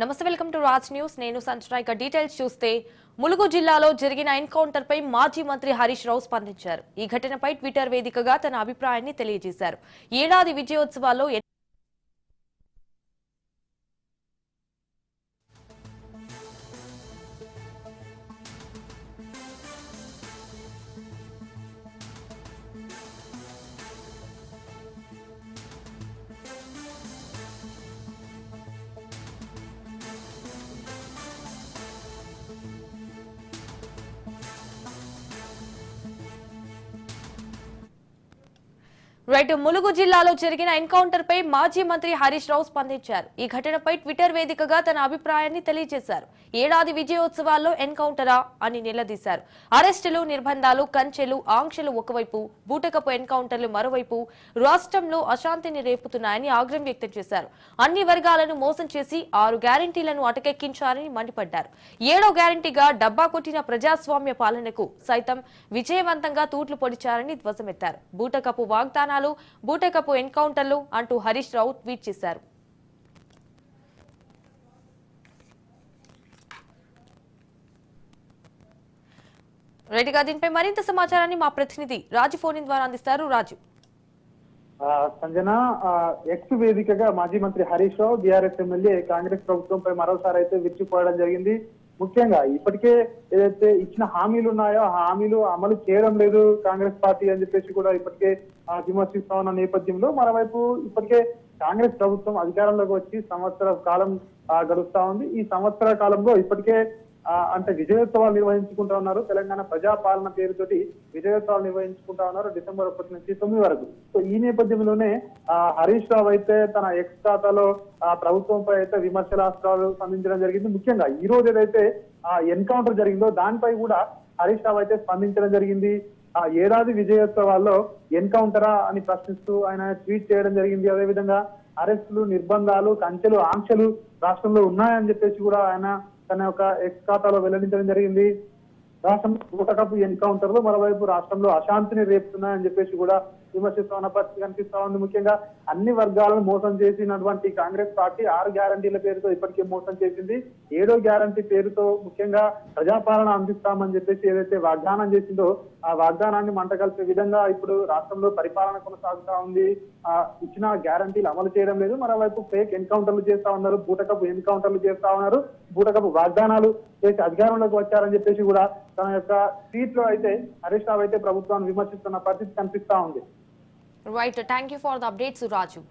నమస్తే welcome to Raj news. నేను సంచన ఇక డీటెయిల్స్ చూస్తే ములుగు జిల్లాలో జరిగిన ఎన్కౌంటర్పై మాజీ మంత్రి హరీష్ రావు స్పందించారు. ఈ ఘటనపై ట్విట్టర్ వేదికగా తన అభిప్రాయాన్ని తెలియజేశారు. ఏడాది విజయోత్సవాల్లో రైట్ ములుగు జిల్లాలో జరిగిన ఎన్కౌంటర్ పై మాజీ మంత్రి హరీష్ రావు స్పందించారు. ఈ ఘటనపై ట్విట్టర్ వేదికగా తన అభిప్రాయాన్ని తెలియజేశారు. ఏడాది విజయోత్సవాల్లో ఎన్కౌంటరా అని నిలదీశారు. అరెస్టులు నిర్బంధాలు కంచెలు ఆంక్షలు ఒకవైపు బూటకపు ఎన్కౌంటర్లు మరోవైపు రాష్ట్రంలో అశాంతిని రేపుతున్నాయని ఆగ్రహం వ్యక్తం చేశారు. అన్ని వర్గాలను మోసం చేసి ఆరు గ్యారంటీలను అటకెక్కించారని మండిపడ్డారు. ఏడో గ్యారంటీగా డబ్బా కొట్టిన ప్రజాస్వామ్య పాలనకు సైతం విజయవంతంగా తూట్లు పొడిచారని ధ్వజమెత్తారు. బూటకపు వాగ్దానాలు బూటకపు ఎన్కౌంటర్లు అంటూ హరీష్ రావు ట్వీట్ చేశారు. రైట్గా దీనిపై మరింత సమాచారాన్ని మా ప్రతినిధి రాజు ఫోన్ ద్వారా అందిస్తారు. రాజు. సంజన ఎక్స్ వేదికగా మాజీ మంత్రి హరీష్ రావు బీఆర్ఎస్ ఎమ్మెల్యే కాంగ్రెస్ ప్రభుత్వంపై మరోసారి అయితే విరిచిపోవడం జరిగింది. ముఖ్యంగా ఇప్పటికే ఏదైతే ఇచ్చిన హామీలు ఉన్నాయో ఆ హామీలు అమలు చేయడం లేదు కాంగ్రెస్ పార్టీ అని చెప్పేసి కూడా ఇప్పటికే ఆ, విమర్శిస్తా ఉన్న నేపథ్యంలో మరోవైపు ఇప్పటికే కాంగ్రెస్ ప్రభుత్వం అధికారంలోకి వచ్చి సంవత్సర కాలం గడుస్తా ఉంది. ఈ సంవత్సర కాలంలో ఇప్పటికే అంటే విజయోత్సవాలు నిర్వహించుకుంటా ఉన్నారు. తెలంగాణ ప్రజాపాలన పేరుతోటి విజయోత్సవాలు నిర్వహించుకుంటా ఉన్నారు డిసెంబర్ ఒకటి నుంచి తొమ్మిది వరకు. సో ఈ నేపథ్యంలోనే ఆ, హరీష్ రావు అయితే తన ఎక్స్ ఖాతాలో ఆ ప్రభుత్వంపై అయితే విమర్శలాస్త్రాలు స్పందించడం జరిగింది. ముఖ్యంగా ఈ రోజు ఏదైతే ఆ ఎన్కౌంటర్ జరిగిందో దానిపై కూడా హరీష్ రావు అయితే స్పందించడం జరిగింది. ఆ ఏడాది విజయోత్సవాల్లో ఎన్కౌంటరా అని ప్రశ్నిస్తూ ఆయన ట్వీట్ చేయడం జరిగింది. అదేవిధంగా అరెస్టులు నిర్బంధాలు కంచెలు ఆంక్షలు రాష్ట్రంలో ఉన్నాయని చెప్పేసి కూడా ఆయన తన యొక్క ఎక్స్ ఖాతాలో వెల్లడించడం జరిగింది. రాష్ట్రంలో ఊటకపు ఎన్కౌంటర్లు మరోవైపు రాష్ట్రంలో అశాంతిని రేపుతున్నాయని చెప్పేసి కూడా విమర్శిస్తా ఉన్న పరిస్థితి కనిపిస్తా ఉంది. ముఖ్యంగా అన్ని వర్గాలను మోసం చేసినటువంటి కాంగ్రెస్ పార్టీ ఆరు గ్యారంటీల పేరుతో ఇప్పటికే మోసం చేసింది. ఏడో గ్యారంటీ పేరుతో ముఖ్యంగా ప్రజాపాలన అందిస్తామని చెప్పేసి ఏదైతే వాగ్దానం చేసిందో ఆ వాగ్దానాన్ని మంట కలిపే విధంగా ఇప్పుడు రాష్ట్రంలో పరిపాలన కొనసాగుతా ఉంది. ఆ ఇచ్చిన గ్యారంటీలు అమలు చేయడం లేదు. మరోవైపు ఫేక్ ఎన్కౌంటర్లు చేస్తా ఉన్నారు. బూటకపు ఎన్కౌంటర్లు చేస్తా ఉన్నారు. బూటకపు వాగ్దానాలు చేసి అధికారంలోకి వచ్చారని చెప్పేసి కూడా తన యొక్క ట్వీట్లో అయితే హరీష్ రావు అయితే ప్రభుత్వాన్ని విమర్శిస్తున్న పరిస్థితి కనిపిస్తా ఉంది. Right. Thank you for the update, Suraju.